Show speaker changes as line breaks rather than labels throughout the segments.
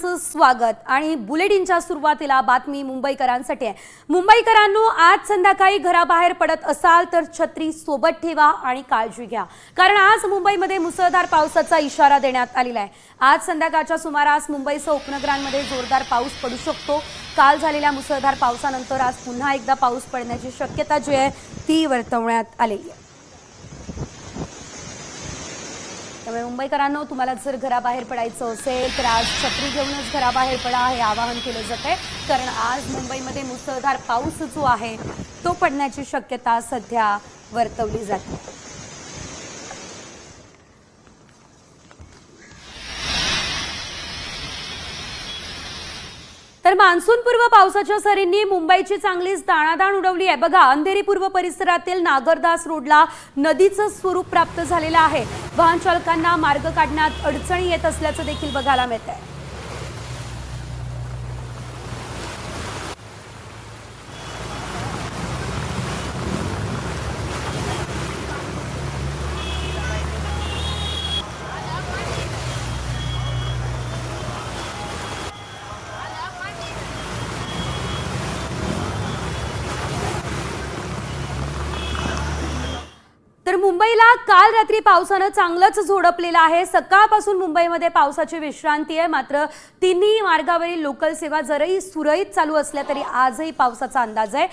सर्वांचं स्वागत. आणि बुलेटिनच्या सुरुवातीला बातमी मुंबईकरांसाठी आहे. मुंबईकरांनो आज संध्याकाळी घराबाहेर पडत असाल तर छत्री सोबत ठेवा आणि काळजी घ्या. कारण आज मुंबईमध्ये मुसळधार पावसाचा इशारा देण्यात आलेला आहे. आज संध्याकाळच्या सुमारास मुंबईसह उपनगरांमध्ये जोरदार पाऊस पडू शकतो. काल झालेल्या मुसळधार पावसानंतर आज पुन्हा एकदा पाऊस पडण्याची शक्यता जी आहे ती वर्तवण्यात आलेली आहे. त्यामुळे मुंबईकरांनो तुम्हाला जर घराबाहेर पडायचं असेल तर आज छत्री घेऊनच घराबाहेर पडा हे आवाहन केलं जात आहे कारण आज मुंबईमध्ये मुसळधार पाऊस जो आहे तो पडण्याची शक्यता सध्या वर्तवली जाते. तर मान्सूनपूर्व पावसाच्या सरींनी मुंबईची चांगलीच दाणादाण उडवली आहे. बघा अंधेरी पूर्व परिसरातील नागरदास रोडला नदीचं स्वरूप प्राप्त झालेलं आहे. वाहन चालकांना मार्ग काढण्यात अडचणी येत असल्याचं देखील बघायला मिळत आहे तर मुंबईला काल रात्री पावसानं चांगलंच झोडपलेलं आहे. सकाळपासून मुंबईमध्ये पावसाची विश्रांती आहे. मात्र तिन्ही मार्गावरील लोकल सेवा जरही सुरळीत चालू असल्या तरी आजही पावसाचा अंदाज आहे.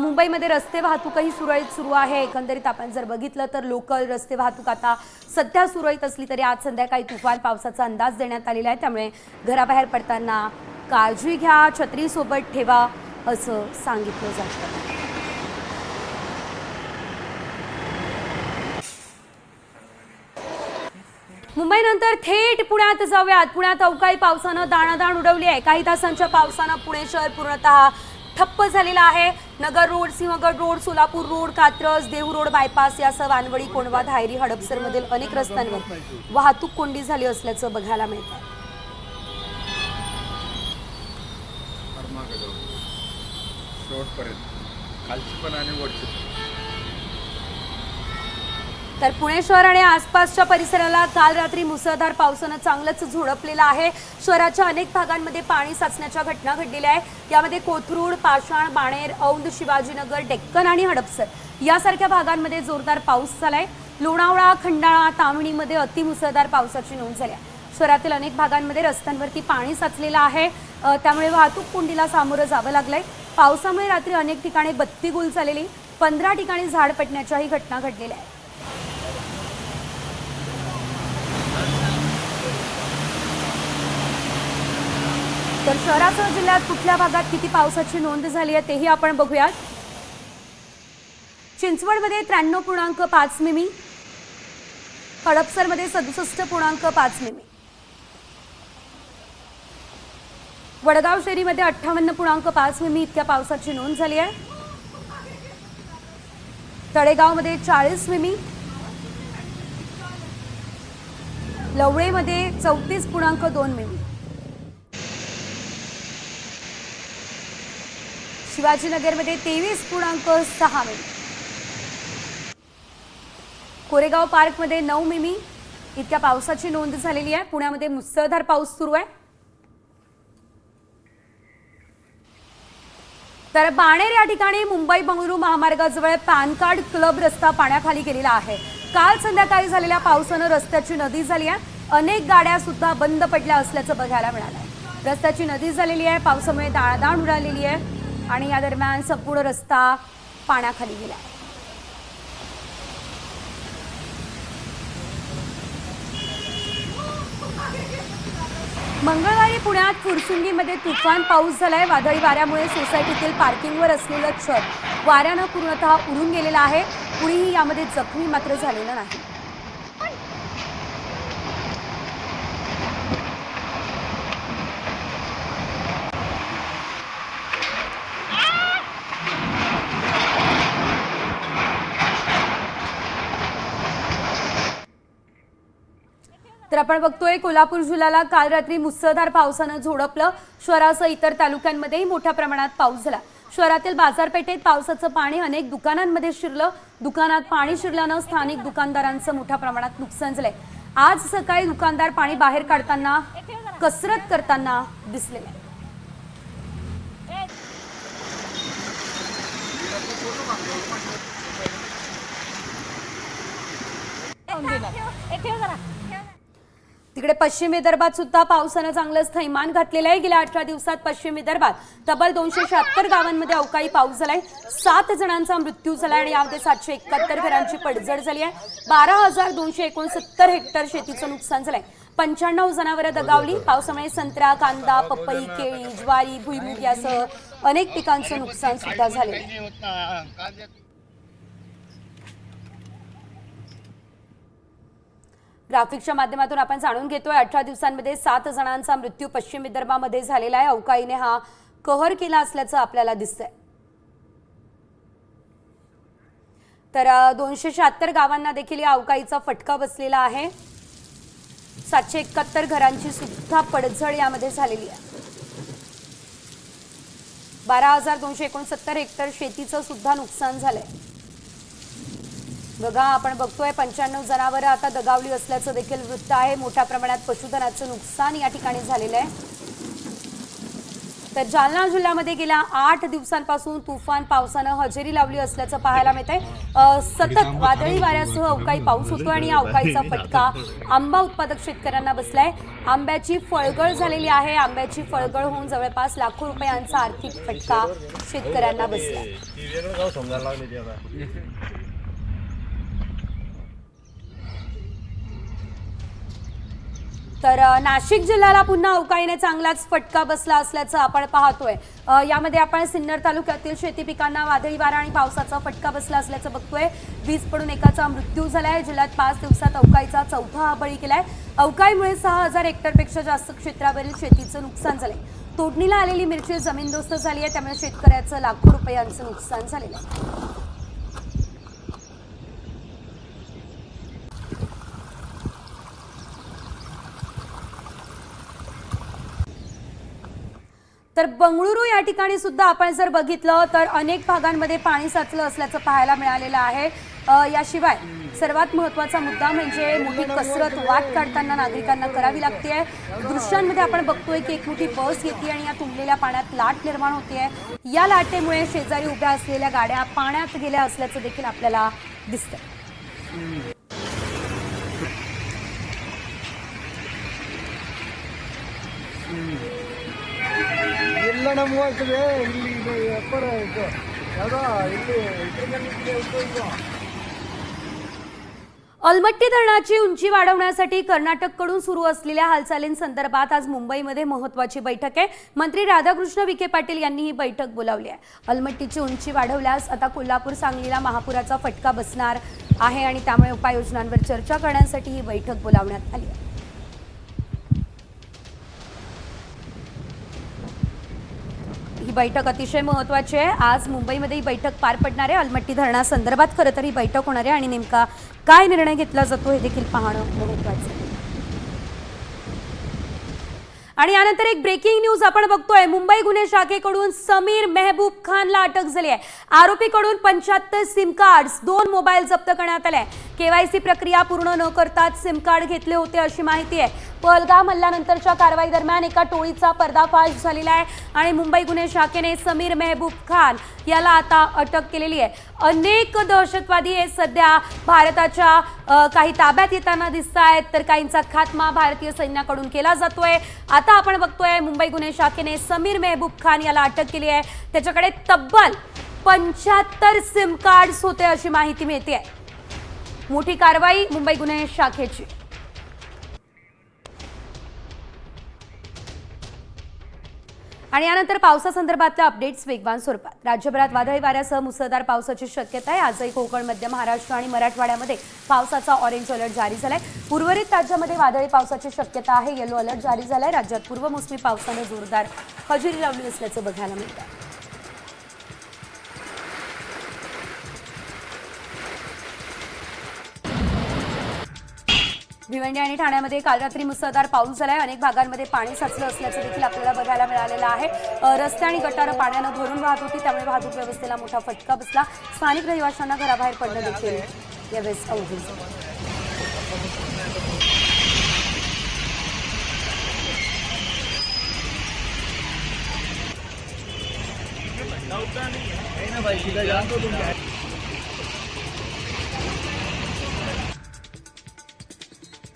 मुंबईमध्ये रस्ते वाहतूकही सुरळीत सुरू आहे. एकंदरीत आपण जर बघितलं तर लोकल रस्ते वाहतूक आता सध्या सुरळीत असली तरी आज संध्याकाळी तुफान पावसाचा अंदाज देण्यात आलेला आहे. त्यामुळे घराबाहेर पडताना काळजी घ्या छत्रीसोबत ठेवा असं सांगितलं जातं. मुंबईनंतर थेट पुण्यात जाऊयात. पुण्यात अवकाळी पावसानं दाणादाण उडवली आहे. काही तासांच्या पावसानं पुणे शहर पूर्णतः ठप्प झालेला आहे. Nagar road Sinhagad road Solapur road Katraj Dehu road bypass यासह वानवडी कोंडवा धायरी हडपसरमधील अनेक रस्त्यांवर वाहतूक कोंडी झाली असल्याचं बघायला मिळत आहे
शेवटपर्यंत खालची पण आणि वरची पण.
तर पुणे शहर आणि आसपासच्या परिसराला काल रात्री मुसळधार पावसानं चांगलंच झोडपलेलं आहे. शहराच्या अनेक भागांमध्ये पाणी साचण्याच्या घटना घडलेल्या आहे यामध्ये कोथरूड पाषाण बाणेर औंध शिवाजीनगर डेक्कन आणि हडपसर यासारख्या भागांमध्ये जोरदार पाऊस झालाय. लोणावळा खंडाळा तामणीमध्ये अतिमुसळधार पावसाची नोंद झाली आहे. शहरातील अनेक भागांमध्ये रस्त्यांवरती पाणी साचलेलं आहे. त्यामुळे वाहतूक कोंडीला सामोरं जावं लागलंय. पावसामुळे रात्री अनेक ठिकाणी बत्ती गुल झालेली पंधरा ठिकाणी झाड पडण्याच्याही घटना घडलेल्या आहेत. तर शहरासह जिल्ह्यात कुठल्या भागात किती पावसाची नोंद झाली आहे तेही आपण बघूयात. चिंचवडमध्ये त्र्याण्णव पूर्णांक पाच मिमी हडपसरमध्ये सदुसष्ट पूर्णांक पाच मिमी. वडगाव शेरीमध्ये अठ्ठावन्न पूर्णांक पाच मिमी इतक्या पावसाची नोंद झाली आहे. तळेगावमध्ये चाळीस मिमी लवळेमध्ये चौतीस पूर्णांक दोन मिमी. शिवाजीनगरमध्ये तेवीस पूर्णांक सहा मिमी. कोरेगाव पार्कमध्ये नऊ मिमी. इतक्या पावसाची नोंद झालेली आहे. पुण्यामध्ये मुसळधार पाऊस सुरू आहे. तर बाणेर या ठिकाणी मुंबई बंगळुरू महामार्गाजवळ पॅन कार्ड क्लब रस्ता पाण्याखाली गेलेला आहे. काल संध्याकाळी झालेल्या पावसानं रस्त्याची नदी झाली आहे. अनेक गाड्या सुद्धा बंद पडल्या असल्याचं बघायला मिळालं रस्त्याची नदी झालेली आहे. पावसामुळे दाळदाण उडालेली आहे. आणि या दरम्यान संपूर्ण रस्ता पाण्याखाली गेला. आहे मंगळवारी पुण्यात फुरसुंगीमध्ये तुफान पाऊस झालाय. वादळी वाऱ्यामुळे सोसायटीतील पार्किंगवर असलेलं छत वाऱ्यानं पूर्णतः उडून गेलेलं आहे. कुणीही यामध्ये जखमी मात्र झालेलं नाही. तर आपण बघतोय कोल्हापूर जिल्ह्याला काल रात्री मुसळधार पावसानं झोडपलं. शहरासह इतर तालुक्यांमध्येही मोठ्या प्रमाणात पाऊस झाला. शहरातील बाजारपेठेत पावसाचं पाणी अनेक दुकानांमध्ये शिरलं. दुकानात पाणी शिरल्यानं स्थानिक दुकानदारांचं मोठ्या प्रमाणात नुकसान झालंय. आज सकाळी दुकानदार पाणी बाहेर काढताना कसरत करताना दिसले. जरा. तिकडे पश्चिम विदर्भात सुद्धा पावसानं चांगलंच थैमान घातलेलं आहे गेल्या अठरा दिवसात पश्चिम विदर्भात तब्बल दोनशे शहात्तर गावांमध्ये अवकाळी पाऊस झालाय. सात जणांचा मृत्यू झालाय आणि यामध्ये सातशे एकाहत्तर घरांची पडझड झाली आहे. बारा हजार दोनशे एकोणसत्तर हेक्टर शेतीचं नुकसान झालंय. पंच्याण्णव जनावरं दगावली. पावसामुळे संत्रा कांदा पपई केळी ज्वारी भुईमुग यासह अनेक पिकांचं नुकसान सुद्धा झालेलं ग्राफिक्सच्या माध्यमातून आपण जाणून घेतोय अठरा दिवसांमध्ये सात जणांचा मृत्यू पश्चिम विदर्भामध्ये झालेला आहे. अवकाळीने हा कहर केला असल्याचं आपल्याला दिसतंय. तर दोनशे शहात्तर गावांना देखील या अवकाळीचा फटका बसलेला आहे. सातशे एकाहत्तर घरांची सुद्धा पडझड यामध्ये झालेली आहे. बारा हजार दोनशे एकोणसत्तर हेक्टर शेतीचं सुद्धा नुकसान झालंय. बघा आपण बघतोय पंच्याण्णव जनावरं आता दगावली असल्याचं देखील वृत्त आहे. मोठ्या प्रमाणात पशुधनाचं नुकसान या ठिकाणी झालेलं आहे. तर जालना जिल्ह्यामध्ये गेल्या आठ दिवसांपासून तुफान पावसानं हजेरी लावली असल्याचं पाहायला मिळत आहे सतत वादळी वाऱ्यासह अवकाळी पाऊस होतो आणि या अवकाळीचा फटका आंबा उत्पादक शेतकऱ्यांना बसलाय. आंब्याची फळगळ झालेली आहे. आंब्याची फळगळ होऊन जवळपास लाखो रुपयांचा आर्थिक फटका शेतकऱ्यांना बसलाय
ती वेगळं गाव समजायला लागले ते आता
तर नाशिक जिल्ह्याला पुन्हा अवकाळीने चांगलाच फटका बसला असल्याचं आपण पाहतोय. यामध्ये आपण सिन्नर तालुक्यातील शेती पिकांना वादळी वारा आणि पावसाचा फटका बसला असल्याचं बघतोय. वीज पडून एकाचा मृत्यू झालाय. जिल्ह्यात पाच दिवसात अवकाळीचा चौथा हा बळी केलाय. अवकाळीमुळे सहा हजार हेक्टरपेक्षा जास्त क्षेत्रावरील शेतीचं नुकसान झालंय. तोडणीला आलेली मिरची जमीनदोस्त झाली आहे. त्यामुळे शेतकऱ्याचं लाखो रुपयांचं नुकसान झालेलं आहे. तर बंगळुरू या ठिकाणी सुद्धा आपण जर बघितलं तर अनेक भागांमध्ये पाणी साचलं असल्याचं पाहायला मिळालेलं आहे. याशिवाय सर्वात महत्त्वाचा मुद्दा म्हणजे मोठी कसरत वाट काढताना नागरिकांना करावी लागते आहे दृश्यांमध्ये आपण बघतोय की एक मोठी बस येते आणि या तुंबलेल्या पाण्यात लाट निर्माण होते आहे या लाटेमुळे शेजारी उभ्या असलेल्या गाड्या पाण्यात गेल्या असल्याचं देखील आपल्याला दिसत
Mm. ನಮ್ಮ ಹೋಗ್ತದೆ ಇಲ್ಲಿ ಇದು ವ್ಯಾಪಾರ ಇದು ಯಾವುದೋ ಇಲ್ಲಿ ಇದ್ರ ಇದು
अलमट्टी धरणाची उंची वाढवण्यासाठी कर्नाटककडून सुरू असलेल्या हालचालींसंदर्भात आज मुंबईमध्ये महत्वाची बैठक आहे मंत्री राधाकृष्ण विखे पाटील यांनी ही बैठक बोलावली आहे अलमट्टीची उंची वाढवल्यास आता कोल्हापूर सांगलीला महापुराचा फटका बसणार आहे आणि त्यामुळे उपाययोजनांवर चर्चा करण्यासाठी ही बैठक बोलावण्यात आली आहे बैठक अतिशय महत्वाची आहे. आज मुंबईमध्ये ही बैठक पार पडणार आहे. अलमट्टी धरणासंदर्भात खरं तर ही बैठक होणार आहे आणि नेमका काय निर्णय घेतला जातो हे देखील पाहणं महत्वाचं आहे. आणि यानंतर एक ब्रेकिंग न्यूज आपण बघतोय. मुंबई गुन्हे शाखेकडून समीर मेहबूब खानला अटक झाली आहे. आरोपीकडून पंच्याहत्तर सिम कार्ड्स दोन मोबाईल जप्त करण्यात आले. केवायसी प्रक्रिया पूर्ण न करताच सिम कार्ड घेतले होते अशी माहिती आहे. पहलगाम हल्ल्यानंतरच्या कारवाई दरम्यान एका टोळीचा पर्दाफाश झालेला आहे आणि मुंबई गुन्हे शाखेने समीर मेहबूब खान याला आता अटक केलेली आहे. अनेक दहशतवादी हे सध्या भारताच्या काही ताब्यात येताना दिसत आहेत तर काहींचा खात्मा भारतीय सैन्याकडून केला जातोय. आता आपण बघतोय मुंबई गुन्हे शाखेने समीर मेहबूब खान याला अटक केली आहे. त्याच्याकडे तब्बल पंच्याहत्तर सिम कार्ड्स होते अशी माहिती मिळते आहे. मोठी कारवाई मुंबई गुन्हे शाखेची. आणि यानंतर पावसासंदर्भातल्या अपडेट्स वेगवान स्वरूपात. राज्यभरात वादळी वाऱ्यासह मुसळधार पावसाची शक्यता आहे. आजही कोकण मध्य महाराष्ट्र आणि मराठवाड्यामध्ये पावसाचा ऑरेंज अलर्ट जारी झालाय. उर्वरित राज्यामध्ये वादळी पावसाची शक्यता आहे. येलो अलर्ट जारी झालाय. राज्यात पूर्वमोसमी पावसाने जोरदार हजेरी लावली असल्याचं बघायला मिळतं भिवंडी आणि ठाण्यामध्ये काल रात्री मुसळधार पाऊस झालाय. अनेक भागांमध्ये पाणी साचलं असल्याचं देखील आपल्याला बघायला मिळालेलं आहे. रस्ते आणि गटारं पाण्यानं भरून वाहत होती त्यामुळे वाहतूक व्यवस्थेला मोठा फटका बसला. स्थानिक रहिवाशांना घराबाहेर पडणं देखील यावेळेस अवघड झालं.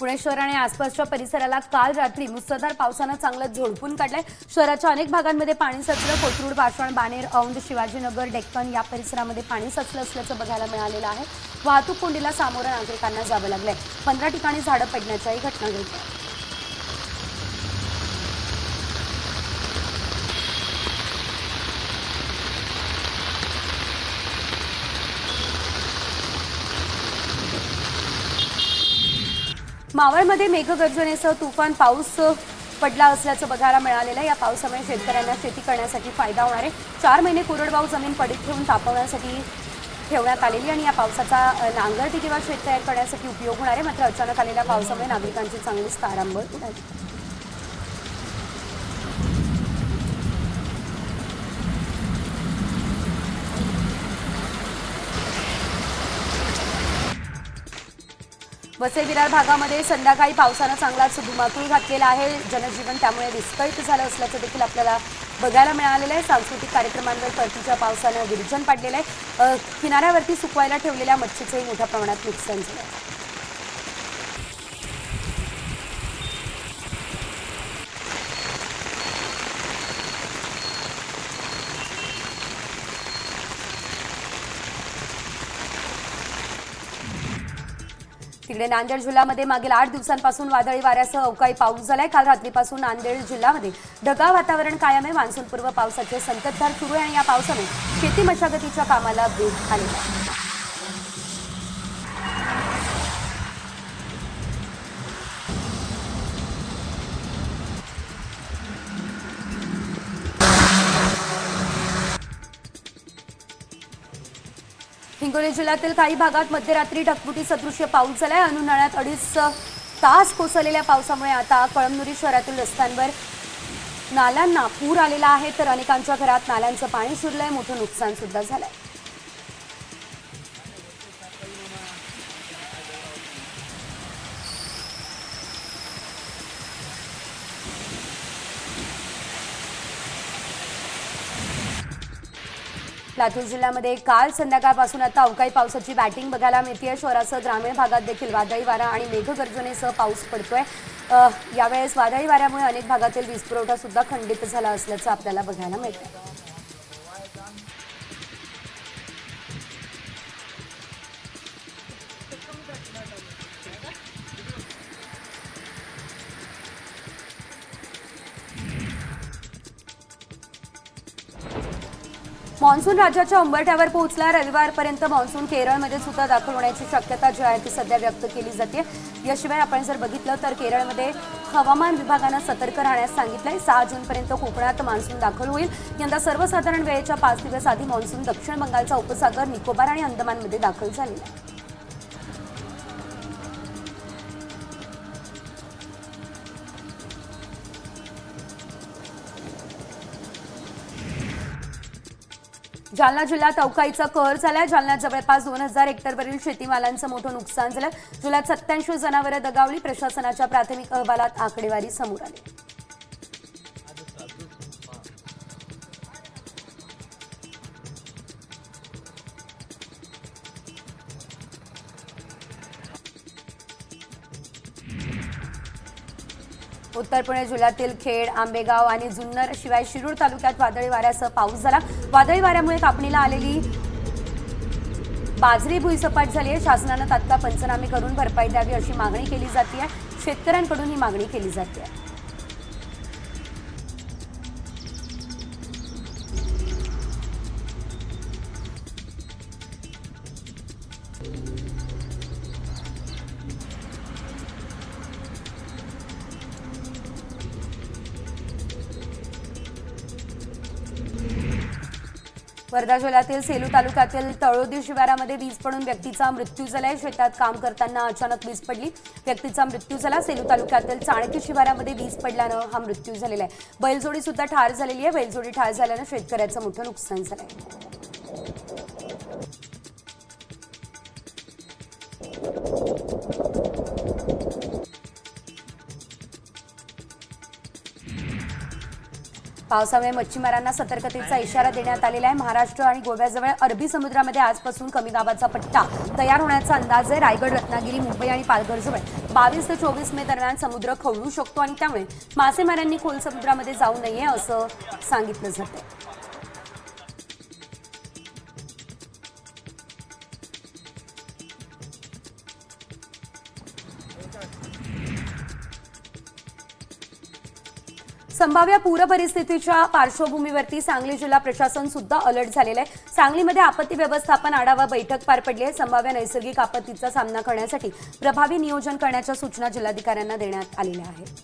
पुणे शहर आणि आसपासच्या परिसराला काल रात्री मुसळधार पावसानं चांगलं झोडपून काढलंय. शहराच्या अनेक भागांमध्ये पाणी साचलं. कोथरूड पाषाण बाणेर औंध शिवाजीनगर डेक्कन या परिसरामध्ये पाणी साचलं असल्याचं बघायला मिळालेलं आहे. वाहतूक कोंडीला सामोरं नागरिकांना जावं लागलंय. पंधरा ठिकाणी झाडं पडण्याच्याही घटना घडल्या. मावळमध्ये मेघगर्जनेसह तुफान पाऊस पडला असल्याचं बघायला मिळालेलं आहे. या पावसामुळे शेतकऱ्यांना शेती करण्यासाठी फायदा होणार आहे. चार महिने कोरडवाहू जमीन पडीत ठेवून तापवण्यासाठी ठेवण्यात आलेली आणि या पावसाचा नांगरटी किंवा शेत तयार करण्यासाठी उपयोग होणार आहे. मात्र अचानक आलेल्या पावसामुळे नागरिकांची चांगलीच तारांबळ उडाली. वसई विरार भागामध्ये संध्याकाळी पावसानं चांगलाच धुमाकूळ घातलेला आहे. जनजीवन त्यामुळे विस्कळीत झालं असल्याचं देखील आपल्याला बघायला मिळालेलं आहे. सांस्कृतिक कार्यक्रमांवर परतीच्या पावसानं विरजन पाडलेलं आहे. किनाऱ्यावरती सुकवायला ठेवलेल्या मच्छीचंही मोठ्या प्रमाणात नुकसान झालं तिकडे नांदेड जिल्ह्यामध्ये मागील आठ दिवसांपासून वादळी वाऱ्यासह अवकाळी पाऊस झालाय. काल रात्रीपासून नांदेड जिल्ह्यामध्ये ढगाळ वातावरण कायम आहे. मान्सूनपूर्व पावसाचे संततधार सुरू आहे आणि या पावसाने शेती मशागतीच्या कामाला वेग आलेला आहे. हिंगोली जिल्ह्यातील काही भागात मध्यरात्री ढगफुटी सदृश्य पाऊस झालाय. उन्हाळ्यात अडीच तास कोसळलेल्या पावसामुळे आता कळमनुरी शहरातील रस्त्यांवर नाल्यांना पूर आलेला आहे. तर अनेकांच्या घरात नाल्यांचं पाणी शिरलंय. मोठं नुकसान सुद्धा झालंय. लातूर जिल्ह्यामध्ये काल संध्याकाळपासून आता अवकाळी पावसाची बॅटिंग बघायला मिळते शहरासह ग्रामीण भागात देखील वादळी वारा आणि मेघगर्जनेसह पाऊस पडतोय. यावेळेस वादळी वाऱ्यामुळे अनेक भागातील वीज पुरवठा सुद्धा खंडित झाला असल्याचं आपल्याला बघायला मिळतं मान्सून राज्याच्या उंबरठ्यावर पोहोचला. रविवारपर्यंत मान्सून केरळमध्ये सुद्धा दाखल होण्याची शक्यता जी आहे ती सध्या व्यक्त केली जाते. याशिवाय आपण जर बघितलं तर केरळमध्ये हवामान विभागानं सतर्क राहण्यास सांगितलंय. सहा जूनपर्यंत कोकणात मान्सून दाखल होईल. यंदा सर्वसाधारण वेळेच्या पाच दिवस आधी मान्सून दक्षिण बंगालचा उपसागर निकोबार आणि अंदमानमध्ये दाखल झालेला आहे. जालना जिल्ह्यात अवकाळीचा कहर झालाय. जालन्यात जवळपास दोन हजार हेक्टरवरील शेतीमालांचं मोठं नुकसान झालं. जिल्ह्यात सत्याऐंशी जनावरं दगावली. प्रशासनाच्या प्राथमिक अहवालात आकडेवारी समोर आली. उत्तर पुणे जिल्ह्यातील खेड आंबेगाव आणि जुन्नर शिवाय शिरूर तालुक्यात वादळी वाऱ्यासह पाऊस झाला. वादळी वाऱ्यामुळे कापणीला आलेली बाजरी भुईसपाट झाली आहे. शासनानं तात्काळ पंचनामे करून भरपाई द्यावी अशी मागणी केली जाते शेतकऱ्यांकडून ही मागणी केली जाते वर्धा जिल्ह्यातील सेलू तालुक्यातील तळोदी शिवारामध्ये वीज पडून व्यक्तीचा मृत्यू झालाय. शेतात काम करताना अचानक वीज पडली. व्यक्तीचा मृत्यू झाला. सेलू तालुक्यातील चाणकी शिवारामध्ये वीज पडल्यानं हा मृत्यू झालेला आहे. बैलजोडी सुद्धा ठार झालेली आहे. बैलजोडी ठार झाल्यानं शेतकऱ्याचं मोठं नुकसान झालंय. पावसामुळे मच्छीमारांना सतर्कतेचा इशारा देण्यात आलेला आहे. महाराष्ट्र आणि गोव्याजवळ अरबी समुद्रामध्ये आजपासून कमी दाबाचा पट्टा तयार होण्याचा अंदाज आहे. रायगड रत्नागिरी मुंबई आणि पालघरजवळ बावीस ते चोवीस मे दरम्यान समुद्र खवळू शकतो आणि त्यामुळे मासेमारांनी खोल समुद्रामध्ये जाऊ नये असं सांगितलं जातं संभाव्य पूरपरिस्थितीच्या पार्श्वभूमीवरती सांगली जिल्हा प्रशासन सुद्धा अलर्ट झालेलं आहे. सांगलीमध्ये आपत्ती व्यवस्थापन आढावा बैठक पार पडली आहे. संभाव्य नैसर्गिक आपत्तीचा सामना करण्यासाठी प्रभावी नियोजन करण्याच्या सूचना जिल्हाधिकाऱ्यांना देण्यात आलेल्या आहेत.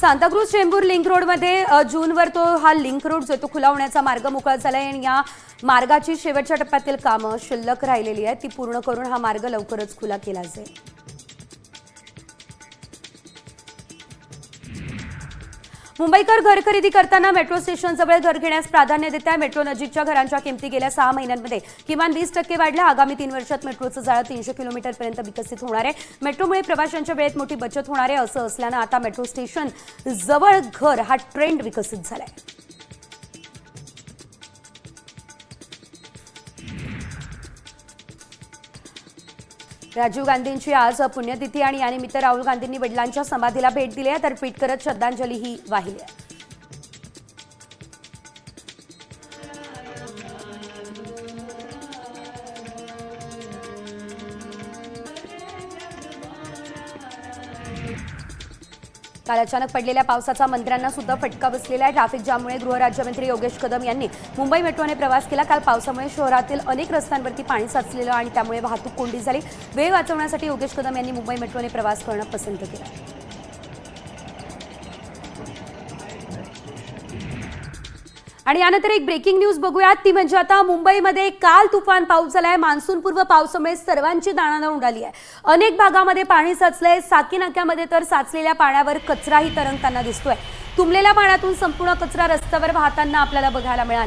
सांताक्रूज चेंबूर लिंक रोडमध्ये जूनवर तो हा लिंक रोड जो तो खुला होण्याचा मार्ग मोकळा झाला आहे आणि या मार्गाची शेवटच्या टप्प्यातील कामं शिल्लक राहिलेली आहेत. ती पूर्ण करून हा मार्ग लवकरच खुला केला जाईल. मुंबईकर घर खरेदी करताना मेट्रो स्टेशनजवळ घर घेण्यास प्राधान्य देत आहे मेट्रो नजीकच्या घरांच्या किमती गेल्या सहा महिन्यांमध्ये किमान वीस टक्के वाढल्या. आगामी तीन वर्षात मेट्रोचं जाळं तीनशे किलोमीटरपर्यंत विकसित होणार आहे. मेट्रोमुळे प्रवाशांच्या वेळेत मोठी बचत होणार आहे असं असल्यानं आता मेट्रो स्टेशन जवळ घर हा ट्रेंड विकसित झालाय. राजीव गांधींची आज पुण्यतिथी आणि यानिमित्त राहुल गांधींनी वडिलांच्या समाधीला भेट दिली आहे. तर ट्विट करत श्रद्धांजलीही वाहिली आहे. काल अचानक पडलेल्या पावसाचा मंत्र्यांना सुद्धा फटका बसलेला आहे. ट्रॅफिक जाममुळे गृहराज्यमंत्री योगेश कदम यांनी मुंबई मेट्रोने प्रवास केला. काल पावसामुळे शहरातील अनेक रस्त्यांवरती पाणी साचलेलं आणि त्यामुळे वाहतूक कोंडी झाली. वेळ वाचवण्यासाठी योगेश कदम यांनी मुंबई मेट्रोने प्रवास करणं पसंत केलं. आणि यानंतर एक ब्रेकिंग न्यूज बघूयात. ती म्हणजे आता मुंबईमध्ये काल तुफान पाऊस झालाय. मान्सूनपूर्व पावसामुळे सर्वांची दाणादाण उडाली आहे. अनेक भागामध्ये पाणी साचलंय. साकी नाक्यामध्ये तर साचलेल्या पाण्यावर कचराही तरंगताना दिसतोय. तुंबलेल्या पाण्यातून संपूर्ण कचरा रस्त्यावर वाहताना आपल्याला बघायला मिळाला.